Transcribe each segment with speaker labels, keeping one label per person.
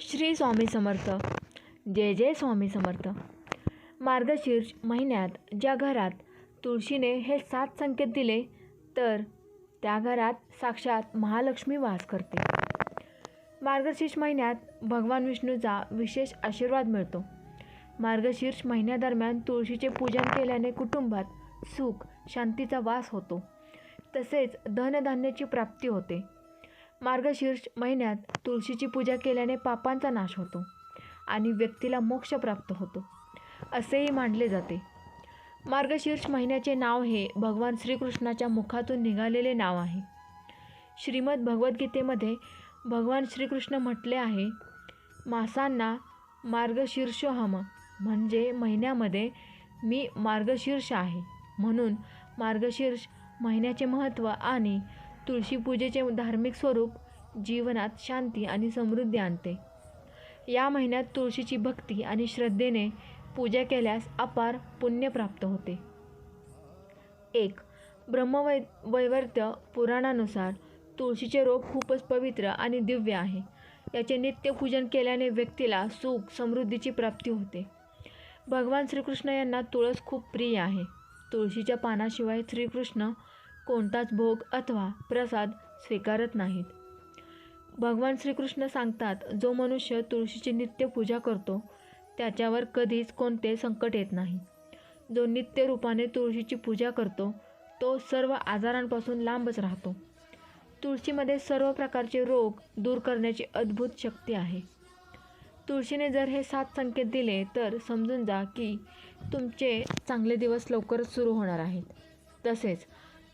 Speaker 1: श्री स्वामी समर्थ. जय जय स्वामी समर्थ. मार्गशीर्ष महिन्यात ज्या घरात तुळशीने हे सात संकेत दिले तर त्या घरात साक्षात महालक्ष्मी वास करते. मार्गशीर्ष महिन्यात भगवान विष्णूचा विशेष आशीर्वाद मिळतो. मार्गशीर्ष महिन्यादरम्यान तुळशीचे पूजन केल्याने कुटुंबात सुख शांतीचा वास होतो. तसेच धनधान्याची प्राप्ती होते. मार्गशीर्ष महिन्यात तुळशीची पूजा केल्याने पापांचा नाश होतो आणि व्यक्तीला मोक्ष प्राप्त होतो असेही मानले जाते. मार्गशीर्ष महिन्याचे नाव हे भगवान श्रीकृष्णाच्या मुखातून निघालेले नाव आहे. श्रीमद भगवद्गीतेमध्ये भगवान श्रीकृष्ण म्हटले आहे मासांना मार्गशीर्षोहम म्हणजे महिन्यामध्ये मी मार्गशीर्ष आहे. म्हणून मार्गशीर्ष महिन्याचे महत्त्व आणि तुळशीपूजेचे धार्मिक स्वरूप जीवनात शांती आणि समृद्धी आणते. या महिन्यात तुळशीची भक्ती आणि श्रद्धेने पूजा केल्यास अपार पुण्य प्राप्त होते. एक ब्रह्मवै वैवर्त्य पुराणानुसार तुळशीचे रोप खूपच पवित्र आणि दिव्य आहे. याचे नित्यपूजन केल्याने व्यक्तीला सुख समृद्धीची प्राप्ती होते. भगवान श्रीकृष्ण यांना तुळस खूप प्रिय आहे. तुळशीच्या पानाशिवाय श्रीकृष्ण कोणताच भोग अथवा प्रसाद स्वीकारत नाहीत. भगवान श्रीकृष्ण सांगतात जो मनुष्य तुळशीची नित्य पूजा करतो त्याच्यावर कधीच कोणते संकट येत नाही. जो नित्य रूपाने तुळशीची पूजा करतो तो सर्व आजारांपासून लांबच राहतो. तुळशीमध्ये सर्व प्रकारचे रोग दूर करण्याची अद्भुत शक्ती आहे. तुळशीने जर हे सात संकेत दिले तर समजून जा की तुमचे चांगले दिवस लवकरच सुरू होणार आहेत. तसेच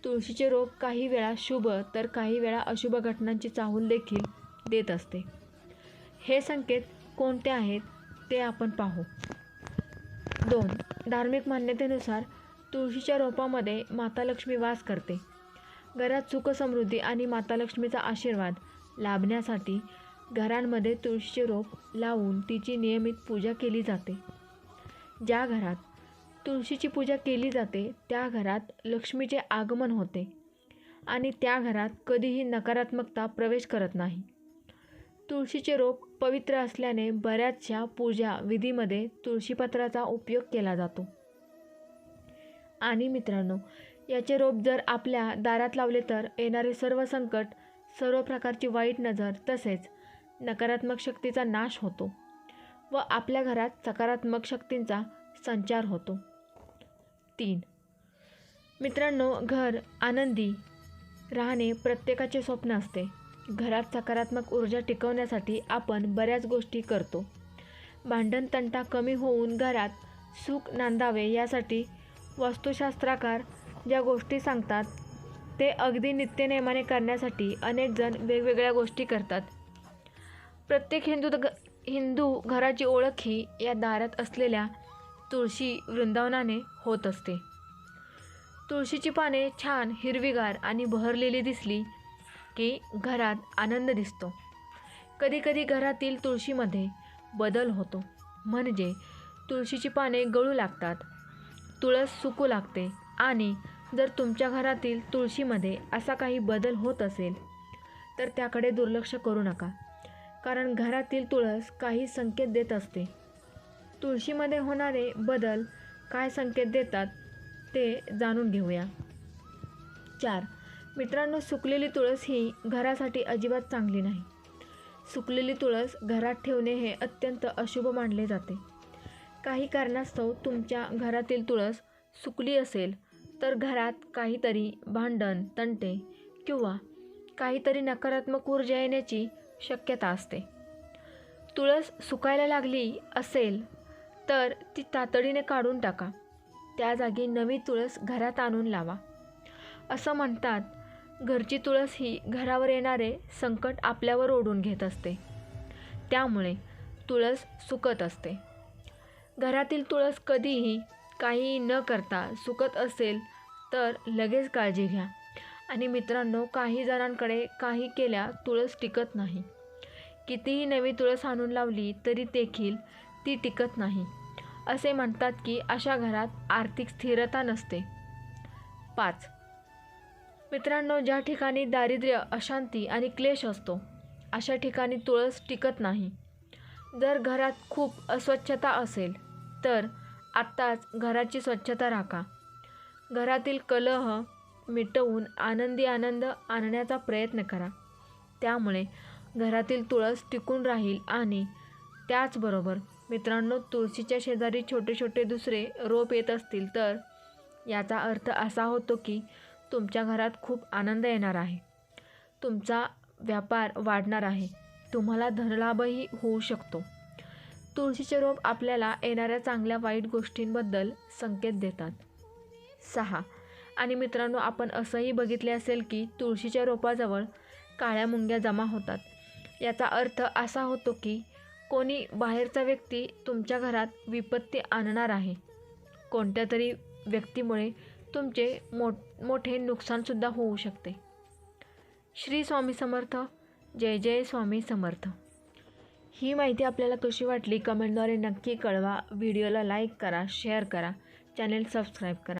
Speaker 1: तुळशीचे रोप काही वेळा शुभ तर काही वेळा अशुभ घटनांची चाहूल देखील देत असते. हे संकेत कोणते आहेत ते आपण पाहू. दोन. धार्मिक मान्यतेनुसार तुळशीच्या रोपामध्ये माता लक्ष्मी वास करते. घरात सुखसमृद्धी आणि माता लक्ष्मीचा आशीर्वाद लाभण्यासाठी घरांमध्ये तुळशीचे रोप लावून तिची नियमित पूजा केली जाते. ज्या घरात तुळशीची पूजा केली जाते त्या घरात लक्ष्मीचे आगमन होते. आणि त्या घरात कधीही नकारात्मकता प्रवेश करत नाही. तुळशीचे रोप पवित्र असल्याने बऱ्याचशा पूजा विधीमध्ये तुळशीपत्राचा उपयोग केला जातो. आणि मित्रांनो याचे रोप जर आपल्या दारात लावले तर येणारे सर्व संकट सर्व प्रकारची वाईट नजर तसेच नकारात्मक शक्तीचा नाश होतो व आपल्या घरात सकारात्मक शक्तींचा संचार होतो. तीन. मित्रांनो घर आनंदी राहणे प्रत्येकाचे स्वप्न असते. घरात सकारात्मक ऊर्जा टिकवण्यासाठी आपण बऱ्याच गोष्टी करतो. भांडण तंटा कमी होऊन घरात सुख नांदावे यासाठी वास्तुशास्त्राकार ज्या गोष्टी सांगतात ते अगदी नित्यनेमाने करण्यासाठी अनेक जण वेगवेगळ्या गोष्टी करतात. प्रत्येक हिंदू ग हिंदू घराची ओळख ही या दारात असलेल्या तुळशी वृंदावनाने होत असते. तुळशीची पाने छान हिरवीगार आणि बहरलेली दिसली की घरात आनंद दिसतो. कधीकधी घरातील तुळशीमध्ये बदल होतो. म्हणजे तुळशीची पाने गळू लागतात तुळस सुकू लागते आणि जर तुमच्या घरातील तुळशीमध्ये असा काही बदल होत असेल तर त्याकडे दुर्लक्ष करू नका. कारण घरातील तुळस काही संकेत देत असते. तुळशीमध्ये होणारे बदल काय संकेत देतात ते जाणून घेऊया. चार. मित्रांनो सुकलेली तुळस ही घरासाठी अजिबात चांगली नाही. सुकलेली तुळस घरात ठेवणे हे अत्यंत अशुभ मानले जाते. काही कारणास्तव तुमच्या घरातील तुळस सुकली असेल तर घरात काहीतरी भांडण तंटे किंवा काहीतरी नकारात्मक ऊर्जा येण्याची शक्यता असते. तुळस सुकायला लागली असेल तर ती तातडीने काढून टाका. त्या जागी नवी तुळस घरात आणून लावा. असं म्हणतात घरची तुळस ही घरावर येणारे संकट आपल्यावर ओढून घेत असते. त्यामुळे तुळस सुकत असते. घरातील तुळस कधीही काही न करता सुकत असेल तर लगेच काळजी घ्या. आणि मित्रांनो काही जणांकडे काही केल्या तुळस टिकत नाही. कितीही नवी तुळस आणून लावली तरी देखील ती टिकत नाही. असे म्हणतात की अशा घरात आर्थिक स्थिरता नसते. पाच. मित्रांनो ज्या ठिकाणी दारिद्र्य अशांती आणि क्लेश असतो अशा ठिकाणी तुळस टिकत नाही. जर घरात खूप अस्वच्छता असेल तर आत्ताच घराची स्वच्छता राखा. घरातील कलह मिटवून आनंदी आनंद आणण्याचा प्रयत्न करा. त्यामुळे घरातील तुळस टिकून राहील आणि त्याचबरोबर मित्रांनो तुळशीच्या शेजारी छोटे छोटे दुसरे रोप येत असतील तर याचा अर्थ असा होतो की तुमच्या घरात खूप आनंद येणार आहे. तुमचा व्यापार वाढणार आहे. तुम्हाला धनलाभही होऊ शकतो. तुळशीचे रोप आपल्याला येणाऱ्या चांगल्या वाईट गोष्टींबद्दल संकेत देतात. सहा. आणि मित्रांनो आपण असंही बघितले असेल की तुळशीच्या रोपाजवळ काळ्या मुंग्या जमा होतात. याचा अर्थ असा होतो की कोणी बाहेरचा व्यक्ती तुमच्या घरात विपत्ती आणणार आहे. कोणत्या तरी व्यक्तीमुळे तुमचे मोठ मोठे नुकसानसुद्धा होऊ शकते. श्री स्वामी समर्थ. जय जय स्वामी समर्थ. ही माहिती आपल्याला कशी वाटली? कमेंटद्वारे नक्की कळवा. व्हिडिओला लाईक करा शेअर करा. चॅनेल सबस्क्राईब करा.